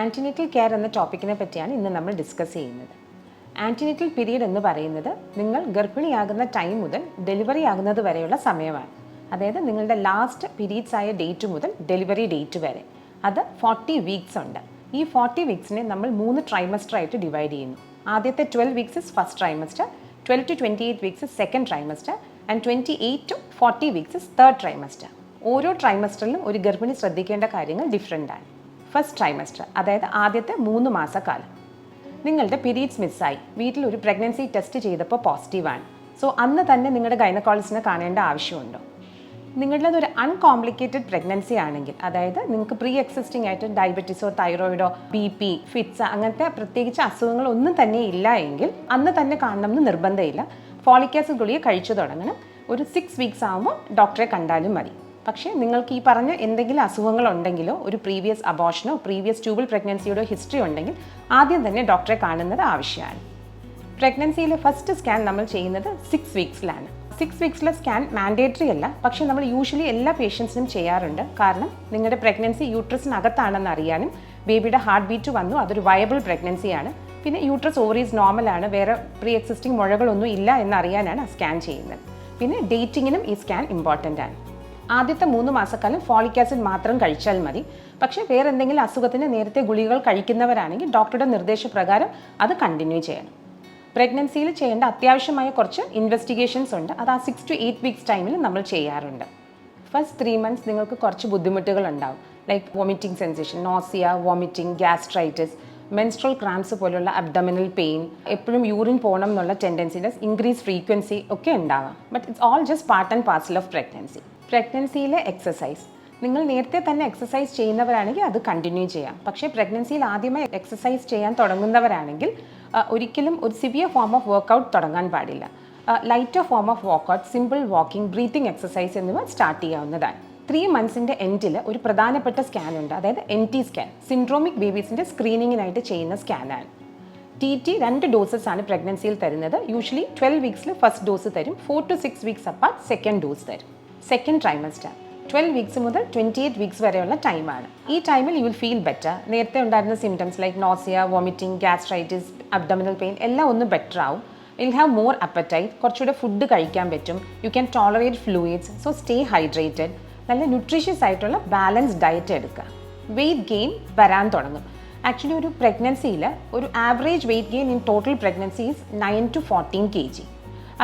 Antenatal care എന്ന ടോപ്പിക്കിനെ പറ്റിയാണ് ഇന്ന് നമ്മൾ ഡിസ്കസ് ചെയ്യുന്നത്. ആന്റിനേറ്റൽ പീരീഡ് എന്ന് പറയുന്നത് നിങ്ങൾ ഗർഭിണിയാകുന്ന ടൈം മുതൽ ഡെലിവറി ആകുന്നത് വരെയുള്ള സമയമാണ്. അതായത് നിങ്ങളുടെ ലാസ്റ്റ് പീരീഡ്സ് ആയ ഡേറ്റ് മുതൽ ഡെലിവറി ഡേറ്റ് വരെ. അത് ഫോർട്ടി വീക്സ് ഉണ്ട്. ഈ ഫോർട്ടി വീക്സിനെ നമ്മൾ മൂന്ന് ട്രൈമസ്റ്റർ ആയിട്ട് ഡിവൈഡ് ചെയ്യുന്നു. ആദ്യത്തെ twelve weeks is first trimester twelve to twenty eight weeks is second trimester and twenty eight to forty weeks is third trimester ഓരോ ട്രൈമസ്റ്ററിലും ഒരു ഗർഭിണി ശ്രദ്ധിക്കേണ്ട കാര്യങ്ങൾ ഡിഫറെന്റ് ആണ്. ഫസ്റ്റ് ട്രൈമസ്റ്റർ അതായത് ആദ്യത്തെ മൂന്ന് മാസക്കാലം. നിങ്ങളുടെ പീരീഡ്സ് മിസ്സായി വീട്ടിൽ ഒരു പ്രഗ്നൻസി ടെസ്റ്റ് ചെയ്തപ്പോൾ പോസിറ്റീവാണ് സോ അന്ന് തന്നെ നിങ്ങളുടെ ഗൈനക്കോളജിനെ കാണേണ്ട ആവശ്യമുണ്ടോ? നിങ്ങളുടെ ഒരു അൺകോംപ്ലിക്കേറ്റഡ് പ്രഗ്നൻസി ആണെങ്കിൽ അതായത് നിങ്ങൾക്ക് പ്രീ എക്സിസ്റ്റിംഗ് ആയിട്ട് ഡയബറ്റീസോ തൈറോയിഡോ ബി പി ഫിറ്റ്സ് അങ്ങനത്തെ പ്രത്യേകിച്ച് അസുഖങ്ങളൊന്നും തന്നെ ഇല്ല എങ്കിൽ അന്ന് തന്നെ കാണണമെന്ന് നിർബന്ധമില്ല. ഫോളിക് ആസിഡ് ഗുളിക കഴിച്ചു തുടങ്ങണം. ഒരു സിക്സ് വീക്സ് ആകുമ്പോൾ ഡോക്ടറെ കണ്ടാലും മതി. പക്ഷേ നിങ്ങൾക്ക് ഈ പറഞ്ഞ എന്തെങ്കിലും അസുഖങ്ങൾ ഉണ്ടെങ്കിലോ ഒരു പ്രീവിയസ് അബോഷനോ പ്രീവിയസ് ട്യൂബിൾ പ്രഗ്നൻസിയുടെ ഹിസ്റ്ററി ഉണ്ടെങ്കിൽ ആദ്യം തന്നെ ഡോക്ടറെ കാണുന്നത് ആവശ്യമാണ്. പ്രഗ്നൻസിയിലെ ഫസ്റ്റ് സ്കാൻ നമ്മൾ ചെയ്യുന്നത് സിക്സ് വീക്സിലാണ് സിക്സ് വീക്സിലെ സ്കാൻ മാൻഡേറ്ററി അല്ല പക്ഷേ നമ്മൾ യൂഷ്വലി എല്ലാ പേഷ്യൻസിനും ചെയ്യാറുണ്ട്. കാരണം നിങ്ങളുടെ പ്രഗ്നൻസി യൂട്രസിനകത്താണെന്ന് അറിയാനും ബേബിയുടെ ഹാർട്ട് ബീറ്റ് വന്നു അതൊരു വയബിൾ പ്രഗ്നൻസിയാണ് പിന്നെ യൂട്രസ് ഓവറീസ് നോർമലാണ് വേറെ പ്രീ എക്സിസ്റ്റിംഗ് മുഴകളൊന്നും ഇല്ല എന്നറിയാനാണ് സ്കാൻ ചെയ്യുന്നത്. പിന്നെ ഡേറ്റിങ്ങിനും ഈ സ്കാൻ ഇമ്പോർട്ടന്റ് ആണ്. ആദ്യത്തെ മൂന്ന് മാസക്കാലം ഫോളിക് ആസിഡ് മാത്രം കഴിച്ചാൽ മതി. പക്ഷേ വേറെ എന്തെങ്കിലും അസുഖത്തിന് നേരത്തെ ഗുളികകൾ കഴിക്കുന്നവരാണെങ്കിൽ ഡോക്ടറുടെ നിർദ്ദേശപ്രകാരം അത് കണ്ടിന്യൂ ചെയ്യണം. പ്രഗ്നൻസിയിൽ ചെയ്യേണ്ട അത്യാവശ്യമായ കുറച്ച് ഇൻവെസ്റ്റിഗേഷൻസ് ഉണ്ട്. അത് ആ സിക്സ് ടു എയ്റ്റ് വീക്സ് ടൈമിൽ നമ്മൾ ചെയ്യാറുണ്ട്. ഫസ്റ്റ് ത്രീ മന്ത്സ് നിങ്ങൾക്ക് കുറച്ച് ബുദ്ധിമുട്ടുകൾ ഉണ്ടാവും. Like vomiting sensation nausea vomiting gastritis menstrual cramps പോലുള്ള അബ്ഡമിനൽ പെയിൻ എപ്പോഴും യൂറിൻ പോകണം എന്നുള്ള ടെൻഡൻസിന്റെ ഇൻക്രീസ് ഫ്രീക്വൻസി ഒക്കെ ഉണ്ടാവാം. But it's all just part and parcel of pregnancy പ്രഗ്നൻസിയിലെ exercise നിങ്ങൾ നേരത്തെ തന്നെ എക്സസൈസ് ചെയ്യുന്നവരാണെങ്കിൽ അത് കണ്ടിന്യൂ ചെയ്യാം. പക്ഷേ പ്രഗ്നൻസിയിൽ ആദ്യമായി എക്സസൈസ് ചെയ്യാൻ തുടങ്ങുന്നവരാണെങ്കിൽ ഒരിക്കലും ഒരു സിവിയർ ഫോം ഓഫ് വർക്കൗട്ട് തുടങ്ങാൻ പാടില്ല. Lighter form of workout simple walking breathing exercise എന്നിവ സ്റ്റാർട്ട് ചെയ്യാവുന്നതാണ്. ത്രീ മന്ത്സിന്റെ എൻഡിൽ ഒരു പ്രധാനപ്പെട്ട സ്കാൻ ഉണ്ട്. അതായത് എൻ ടി സ്കാൻ സിൻഡ്രോമിക് ബേബീസിന്റെ സ്ക്രീനിങ്ങിനായിട്ട് ചെയ്യുന്ന സ്കാനാണ് ടി ടി രണ്ട് ഡോസസ് ആണ് പ്രഗ്നൻസിയിൽ തരുന്നത്. യൂഷ്വലി ട്വൽവ് വീക്സിൽ ഫസ്റ്റ് ഡോസ് തരും. Four to six weeks apart second dose തരും. സെക്കൻഡ് ട്രൈമസ്റ്റർ ട്വൽവ് വീക്സ് മുതൽ ട്വന്റി എയ്റ്റ് വീക്സ് വരെയുള്ള ടൈമാണ് ഈ ടൈമിൽ യു വിൽ ഫീൽ ബെറ്റർ നേരത്തെ ഉണ്ടായിരുന്ന symptoms like nausea vomiting gastritis abdominal pain എല്ലാം ഒന്ന് ബെറ്റർ ആവും. വിൽ ഹാവ് മോർ അപ്പറ്റൈറ്റ് കുറച്ചുകൂടെ ഫുഡ് കഴിക്കാൻ പറ്റും. You can tolerate fluids so stay hydrated നല്ല ന്യൂട്രീഷ്യസ് ആയിട്ടുള്ള ബാലൻസ് ഡയറ്റ് എടുക്കുക. വെയിറ്റ് ഗെയിൻ വരാൻ തുടങ്ങും. ആക്ച്വലി ഒരു പ്രഗ്നൻസിയിൽ ഒരു average weight gain in total pregnancy is nine to fourteen K G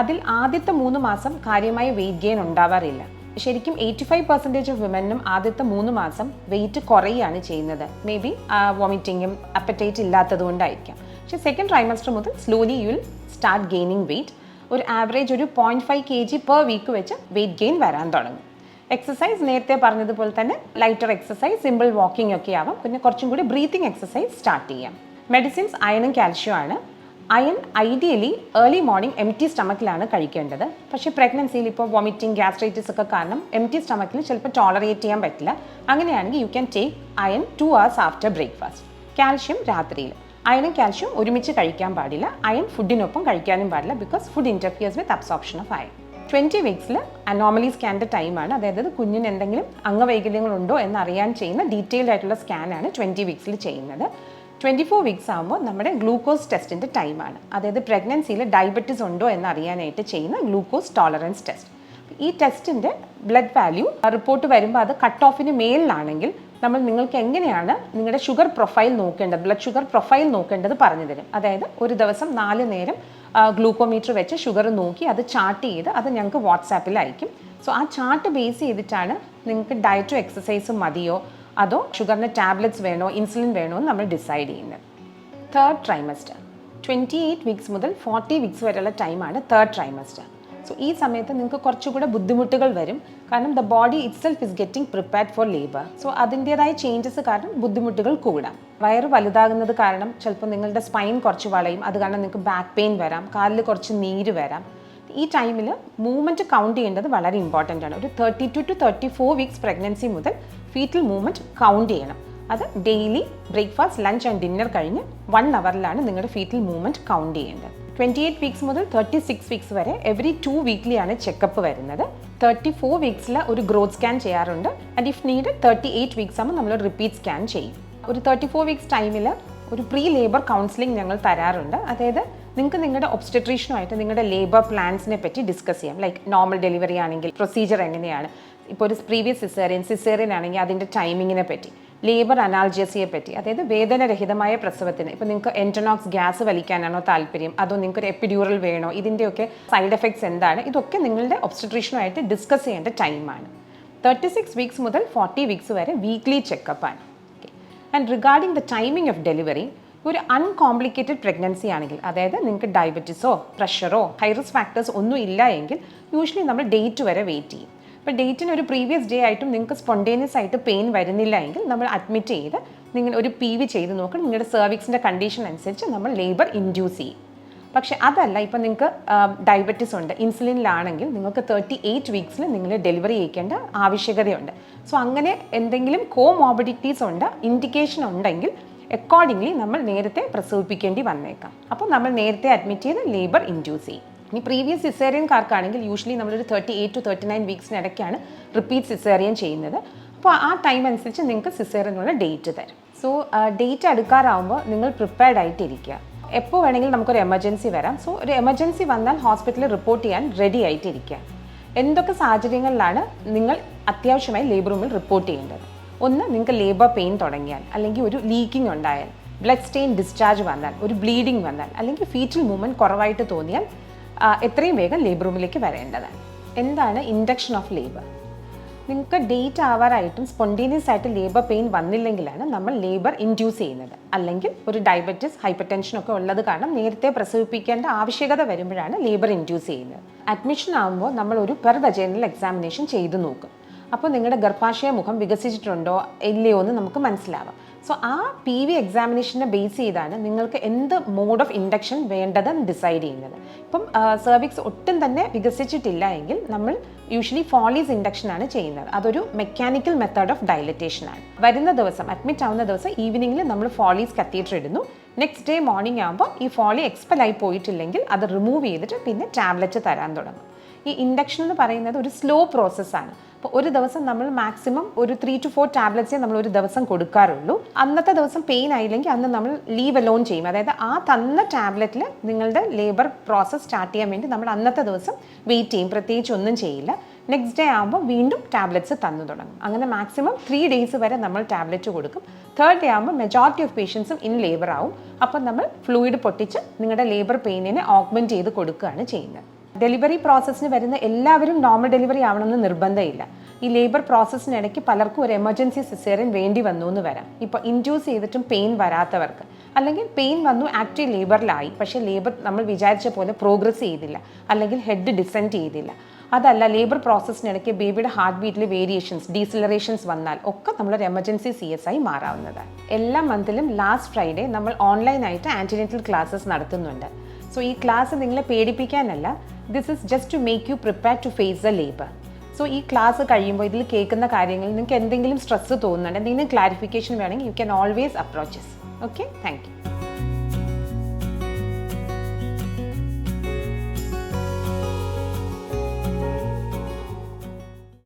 അതിൽ ആദ്യത്തെ മൂന്ന് മാസം കാര്യമായ വെയിറ്റ് ഗെയിൻ ഉണ്ടാവാറില്ല. ശരിക്കും എയ്റ്റി ഫൈവ് പെർസെന്റേജ് ഓഫ് വിമനും ആദ്യത്തെ മൂന്ന് മാസം വെയിറ്റ് കുറയുകയാണ് ചെയ്യുന്നത്. മേ ബി വോമിറ്റിങ്ങും അപ്പറ്റൈറ്റ് ഇല്ലാത്തത് കൊണ്ടായിരിക്കാം. പക്ഷേ സെക്കൻഡ് ട്രൈമസ്റ്റർ മുതൽ slowly you will start gaining weight ഒരു ആവറേജ് ഒരു point five K G per week വെച്ച് വെയിറ്റ് ഗെയിൻ വരാൻ തുടങ്ങും. എക്സസൈസ് നേരത്തെ പറഞ്ഞതുപോലെ തന്നെ ലൈറ്റർ എക്സസൈസ് സിമ്പിൾ വാക്കിംഗ് ഒക്കെ ആവാം. പിന്നെ കുറച്ചും കൂടി ബ്രീത്തിങ് എക്സസൈസ് സ്റ്റാർട്ട് ചെയ്യാം. മെഡിസിൻസ് അയണും കാൽഷ്യം ആണ്. Iron ideally early morning empty സ്റ്റമക്കിലാണ് കഴിക്കേണ്ടത്. പക്ഷേ പ്രഗ്നൻസിയിൽ ഇപ്പോൾ വോമിറ്റിംഗ് ഗ്യാസ്ട്രൈറ്റിസ് ഒക്കെ കാരണം എം ടി സ്റ്റമക്കിൽ ചിലപ്പോൾ ടോളറേറ്റ് ചെയ്യാൻ പറ്റില്ല. അങ്ങനെയാണെങ്കിൽ you can take iron two hours after breakfast calcium രാത്രിയിൽ. അയണും കാൽഷ്യം ഒരുമിച്ച് കഴിക്കാൻ പാടില്ല. അയൺ ഫുഡിനൊപ്പം കഴിക്കാനും പാടില്ല because food interferes with absorption of iron twenty വീക്സിൽ anomaly സ്കാന്റെ ടൈമാണ് അതായത് കുഞ്ഞിന് എന്തെങ്കിലും അംഗവൈകല്യങ്ങളുണ്ടോ എന്ന് അറിയാൻ ചെയ്യുന്ന ഡീറ്റെയിൽഡ് ആയിട്ടുള്ള സ്കാനാണ് ട്വന്റി വീക്സിൽ ചെയ്യുന്നത്. ട്വന്റി ഫോർ വീക്സ് ആകുമ്പോൾ നമ്മുടെ ഗ്ലൂക്കോസ് ടെസ്റ്റിന്റെ ടൈമാണ് അതായത് പ്രഗ്നൻസിയിൽ ഡയബറ്റിസ് ഉണ്ടോ എന്ന് അറിയാനായിട്ട് ചെയ്യുന്ന ഗ്ലൂക്കോസ് ടോളറൻസ് ടെസ്റ്റ് ഈ ടെസ്റ്റിന്റെ ബ്ലഡ് വാല്യൂ റിപ്പോർട്ട് വരുമ്പോൾ അത് കട്ട് ഓഫിന് മേലിലാണെങ്കിൽ നമ്മൾ നിങ്ങൾക്ക് എങ്ങനെയാണ് നിങ്ങളുടെ ഷുഗർ പ്രൊഫൈൽ നോക്കേണ്ടത് ബ്ലഡ് ഷുഗർ പ്രൊഫൈൽ നോക്കേണ്ടത് പറഞ്ഞു തരും. അതായത് ഒരു ദിവസം നാല് നേരം ഗ്ലൂക്കോമീറ്റർ വെച്ച് ഷുഗർ നോക്കി അത് ചാർട്ട് ചെയ്ത് അത് ഞങ്ങൾക്ക് വാട്സാപ്പിൽ അയക്കും. സോ ആ ചാർട്ട് ബേസ് ചെയ്തിട്ടാണ് നിങ്ങൾക്ക് ഡയറ്റും എക്സസൈസും മതിയോ? അതോ ഷുഗറിന് ടാബ്ലറ്റ്സ് വേണോ ഇൻസുലിൻ വേണോ എന്ന് നമ്മൾ ഡിസൈഡ് ചെയ്യുന്നത്. Third trimester twenty eight weeks മുതൽ ഫോർട്ടി വീക്സ് വരെയുള്ള ടൈമാണ് തേർഡ് ട്രൈമസ്റ്റർ സോ ഈ സമയത്ത് നിങ്ങൾക്ക് കുറച്ചുകൂടെ ബുദ്ധിമുട്ടുകൾ വരും. കാരണം the body itself is getting prepared for labour so അതിന്റെതായ ചേഞ്ചസ് കാരണം ബുദ്ധിമുട്ടുകൾ കൂടാം. വയറ് വലുതാകുന്നത് കാരണം ചിലപ്പോൾ നിങ്ങളുടെ സ്പൈൻ കുറച്ച് വളയും. അത് കാരണം നിങ്ങൾക്ക് ബാക്ക് പെയിൻ വരാം. കാലിൽ കുറച്ച് നീര് വരാം. ഈ ടൈമിൽ മൂവ്മെന്റ് കൗണ്ട് ചെയ്യേണ്ടത് വളരെ ഇമ്പോർട്ടന്റ് ആണ്. ഒരു thirty two to thirty four weeks pregnancy മുതൽ ഫീറ്റൽ മൂവ്മെന്റ് കൗണ്ട് ചെയ്യണം. അത് daily breakfast lunch and dinner കഴിഞ്ഞ് വൺ അവറിലാണ് നിങ്ങളുടെ ഫീറ്റൽ മൂവ്മെന്റ് കൗണ്ട് ചെയ്യേണ്ടത്. ട്വന്റി എയ്റ്റ് വീക്സ് മുതൽ തേർട്ടി സിക്സ് വീക്സ് വരെ എവറി ടു വീക്ക്ലിയാണ് ചെക്കപ്പ് വരുന്നത്. തേർട്ടി ഫോർ വീക്സിൽ ഒരു ഗ്രോത്ത് സ്കാൻ ചെയ്യാറുണ്ട്. And if need thirty eight weeks ആകുമ്പോൾ നമ്മൾ റിപ്പീറ്റ് സ്കാൻ ചെയ്യും. ഒരു തേർട്ടി ഫോർ വീക്സ് ടൈമിൽ ഒരു പ്രീ ലേബർ കൗൺസിലിംഗ് ഞങ്ങൾ തരാറുണ്ട്. അതായത് നിങ്ങൾക്ക് നിങ്ങളുടെ ഒബ്സ്റ്റട്രീഷനുമായിട്ട് നിങ്ങളുടെ ലേബർ പ്ലാൻസിനെ പറ്റി ഡിസ്കസ് ചെയ്യാം. ലൈക്ക് നോർമൽ ഡെലിവറി ആണെങ്കിൽ പ്രൊസീജിയർ എങ്ങനെയാണ്? ഇപ്പോൾ ഒരു പ്രീവിയസ് സിസേറിയൻ സിസേറിയൻ ആണെങ്കിൽ അതിന്റെ ടൈമിങ്ങിനെ പറ്റി ലേബർ അനാൾജിയസിയെ പറ്റി അതായത് വേദനരഹിതമായ പ്രസവത്തിന്. ഇപ്പോൾ നിങ്ങൾക്ക് എന്റനോക്സ് ഗ്യാസ് വലിക്കാനാണോ താല്പര്യം? അതോ നിങ്ങൾക്ക് ഒരു എപ്പിഡ്യൂറൽ വേണോ? ഇതിന്റെയൊക്കെ സൈഡ് എഫക്ട്സ് എന്താണ്? ഇതൊക്കെ നിങ്ങളുടെ ഒബ്സ്റ്റട്രീഷനുമായിട്ട് ഡിസ്കസ് ചെയ്യേണ്ട ടൈമാണ് തേർട്ടി സിക്സ് വീക്സ് മുതൽ ഫോർട്ടി വീക്സ് വരെ weekly ചെക്കപ്പാണ് and regarding the timing of delivery ഒരു അൺകോംപ്ലിക്കേറ്റഡ് പ്രഗ്നൻസി ആണെങ്കിൽ അതായത് നിങ്ങൾക്ക് ഡയബറ്റിസോ പ്രഷറോ ഹൈറിസ് ഫാക്ടേഴ്സ് ഒന്നും ഇല്ല എങ്കിൽ യൂഷ്വലി നമ്മൾ ഡേറ്റ് വരെ വെയിറ്റ് ചെയ്യും. ഇപ്പോൾ ഡേറ്റിന് ഒരു പ്രീവിയസ് ഡേ ആയിട്ടും നിങ്ങൾക്ക് സ്പോണ്ടേനിയസ് ആയിട്ട് പെയിൻ വരുന്നില്ല എങ്കിൽ നമ്മൾ അഡ്മിറ്റ് ചെയ്ത് നിങ്ങൾ ഒരു പി വി ചെയ്ത് നോക്കണം. നിങ്ങളുടെ സെർവിക്സിന്റെ കണ്ടീഷൻ അനുസരിച്ച് നമ്മൾ ലേബർ ഇൻഡ്യൂസ് ചെയ്യും. പക്ഷെ അതല്ല ഇപ്പം നിങ്ങൾക്ക് ഡയബറ്റിസ് ഉണ്ട് ഇൻസുലിനിലാണെങ്കിൽ നിങ്ങൾക്ക് തേർട്ടി എയ്റ്റ് വീക്സിൽ നിങ്ങൾ ഡെലിവറി ചെയ്യിക്കേണ്ട ആവശ്യകതയുണ്ട്. സോ അങ്ങനെ എന്തെങ്കിലും കോമോബിഡിറ്റീസ് ഉണ്ട് ഇൻഡിക്കേഷൻ ഉണ്ടെങ്കിൽ അക്കോർഡിംഗ്ലി നമ്മൾ നേരത്തെ പ്രസവിപ്പിക്കേണ്ടി വന്നേക്കാം. അപ്പോൾ നമ്മൾ നേരത്തെ അഡ്മിറ്റ് ചെയ്ത് ലേബർ ഇൻഡ്യൂസ് ചെയ്യും. ഇനി പ്രീവിയസ് സിസേറിയൻകാർക്കാണെങ്കിൽ യൂഷ്വലി നമ്മളൊരു thirty eight to thirty nine വീക്സിനിടയ്ക്കാണ് repeat caesarean ചെയ്യുന്നത്. അപ്പോൾ ആ ടൈം അനുസരിച്ച് നിങ്ങൾക്ക് സിസേറിയനുള്ള ഡേറ്റ് തരും. സോ ഡേറ്റ് അടുക്കാറാവുമ്പോൾ നിങ്ങൾ പ്രിപ്പയർഡ് ആയിട്ടിരിക്കുക. എപ്പോൾ വേണമെങ്കിലും നമുക്കൊരു എമർജൻസി വരാം. സോ ഒരു എമർജൻസി വന്നാൽ ഹോസ്പിറ്റലിൽ റിപ്പോർട്ട് ചെയ്യാൻ റെഡി ആയിട്ടിരിക്കുക. എന്തൊക്കെ സാഹചര്യങ്ങളിലാണ് നിങ്ങൾ അത്യാവശ്യമായി ലേബർ റൂമിൽ റിപ്പോർട്ട് ചെയ്യേണ്ടത്? ഒന്ന് നിങ്ങൾക്ക് ലേബർ പെയിൻ തുടങ്ങിയാൽ അല്ലെങ്കിൽ ഒരു ലീക്കിംഗ് ഉണ്ടായാൽ ബ്ലഡ് സ്റ്റെയിൻ ഡിസ്ചാർജ് വന്നാൽ ഒരു ബ്ലീഡിംഗ് വന്നാൽ അല്ലെങ്കിൽ ഫീറ്റൽ മൂവ്മെന്റ് കുറവായിട്ട് തോന്നിയാൽ എത്രയും വേഗം ലേബർ റൂമിലേക്ക് വരേണ്ടതാണ്. എന്താണ് ഇൻഡക്ഷൻ ഓഫ് ലേബർ നിങ്ങൾക്ക് ഡേറ്റ് ആവാറായിട്ടും സ്പോണ്ടേനിയസ് ആയിട്ട് ലേബർ പെയിൻ വന്നില്ലെങ്കിലാണ് നമ്മൾ ലേബർ ഇൻഡ്യൂസ് ചെയ്യുന്നത്. അല്ലെങ്കിൽ ഒരു ഡയബറ്റിസ് ഹൈപ്പർ ടെൻഷനൊക്കെ ഉള്ളത് കാരണം നേരത്തെ പ്രസവിപ്പിക്കേണ്ട ആവശ്യകത വരുമ്പോഴാണ് ലേബർ ഇൻഡ്യൂസ് ചെയ്യുന്നത്. അഡ്മിഷൻ ആകുമ്പോൾ നമ്മൾ ഒരു പെർ വജേനൽ എക്സാമിനേഷൻ ചെയ്തു നോക്കും. അപ്പോൾ നിങ്ങളുടെ ഗർഭാശയ മുഖം വികസിച്ചിട്ടുണ്ടോ ഇല്ലയോ എന്ന് നമുക്ക് മനസ്സിലാവാം. സോ ആ പി വി എക്സാമിനേഷനെ ബേസ് ചെയ്താണ് നിങ്ങൾക്ക് എന്ത് മോഡ് ഓഫ് ഇൻഡക്ഷൻ വേണ്ടതെന്ന് ഡിസൈഡ് ചെയ്യുന്നത്. ഇപ്പം സെർവിക്സ് ഒട്ടും തന്നെ വികസിച്ചിട്ടില്ല എങ്കിൽ നമ്മൾ യൂഷ്വലി ഫോളീസ് ഇൻഡക്ഷൻ ആണ് ചെയ്യുന്നത്. അതൊരു മെക്കാനിക്കൽ മെത്തേഡ് ഓഫ് ഡയലറ്റേഷൻ ആണ്. വരുന്ന ദിവസം അഡ്മിറ്റ് ആവുന്ന ദിവസം ഈവനിങ്ങിൽ നമ്മൾ ഫോളീസ് കത്തീറ്റർ ഇടുന്നു. നെക്സ്റ്റ് ഡേ മോർണിംഗ് ആകുമ്പോൾ ഈ ഫോളി എക്സ്പെൽ ആയി പോയിട്ടില്ലെങ്കിൽ അത് റിമൂവ് ചെയ്തിട്ട് പിന്നെ ടാബ്ലറ്റ് തരാൻ തുടങ്ങും. ഈ ഇൻഡക്ഷൻ എന്ന് പറയുന്നത് ഒരു സ്ലോ പ്രോസസ്സാണ് അപ്പോൾ ഒരു ദിവസം നമ്മൾ മാക്സിമം ഒരു ത്രീ ടു ഫോർ ടാബ്ലറ്റ്സേ നമ്മൾ ഒരു ദിവസം കൊടുക്കാറുള്ളൂ. അന്നത്തെ ദിവസം പെയിൻ ആയില്ലെങ്കിൽ അന്ന് നമ്മൾ ലീവ് അലോൺ ചെയ്യും. അതായത് ആ തന്ന ടാബ്ലറ്റിൽ നിങ്ങളുടെ ലേബർ പ്രോസസ്സ് സ്റ്റാർട്ട് ചെയ്യാൻ വേണ്ടി നമ്മൾ അന്നത്തെ ദിവസം വെയിറ്റ് ചെയ്യും. പ്രത്യേകിച്ച് ഒന്നും ചെയ്യില്ല. നെക്സ്റ്റ് ഡേ ആകുമ്പോൾ വീണ്ടും ടാബ്ലറ്റ്സ് തന്നു തുടങ്ങും. അങ്ങനെ മാക്സിമം ത്രീ ഡേയ്സ് വരെ നമ്മൾ ടാബ്ലറ്റ് കൊടുക്കും. തേർഡ് ഡേ ആകുമ്പോൾ മെജോറിറ്റി ഓഫ് പേഷ്യൻസും ഇൻ ലേബർ ആവും. അപ്പോൾ നമ്മൾ ഫ്ലൂയിഡ് പൊട്ടിച്ച് നിങ്ങളുടെ ലേബർ പെയിനിനെ ഓഗ്മെന്റ് ചെയ്ത് കൊടുക്കുകയാണ് ചെയ്യുന്നത്. ഡെലിവറി പ്രോസസ്സിന് വരുന്ന എല്ലാവരും നോർമൽ ഡെലിവറി ആവണമെന്ന് നിർബന്ധമില്ല. ഈ ലേബർ പ്രോസസ്സിനിടയ്ക്ക് പലർക്കും ഒരു എമർജൻസി സിസേറിയൻ വേണ്ടി വന്നു എന്ന് വരാം. ഇപ്പോൾ ഇൻഡ്യൂസ് ചെയ്തിട്ടും പെയിൻ വരാത്തവർക്ക്. അല്ലെങ്കിൽ പെയിൻ വന്നു ആക്റ്റീവ് ലേബറിലായി. പക്ഷേ ലേബർ നമ്മൾ വിചാരിച്ച പോലെ പ്രോഗ്രസ് ചെയ്തില്ല. അല്ലെങ്കിൽ ഹെഡ് ഡിസെൻഡ് ചെയ്തില്ല. അതല്ല ലേബർ പ്രോസസ്സിനിടയ്ക്ക് ബേബിയുടെ ഹാർട്ട് ബീറ്റിൽ വേരിയേഷൻസ് ഡീസിലറേഷൻസ് വന്നാൽ ഒക്കെ നമ്മളൊരു എമർജൻസി സി എസ് ആയി മാറാവുന്നതാണ്. എല്ലാ മന്തിലും ലാസ്റ്റ് ഫ്രൈഡേ നമ്മൾ ഓൺലൈനായിട്ട് ആന്റിനേറ്റൽ ക്ലാസ്സസ് നടത്തുന്നുണ്ട്. സോ ഈ ക്ലാസ് നിങ്ങളെ പേടിപ്പിക്കാനല്ല. This is just to make you prepare to face the labour so ഈ ക്ലാസ് കഴിയുമ്പോൾ ഇതിൽ കേൾക്കുന്ന കാര്യങ്ങൾ നിങ്ങൾക്ക് എന്തെങ്കിലും സ്ട്രെസ് തോന്നുന്നുണ്ട് എന്തെങ്കിലും ക്ലാരിഫിക്കേഷൻ വേണമെങ്കിൽ you can always approach us okay thank you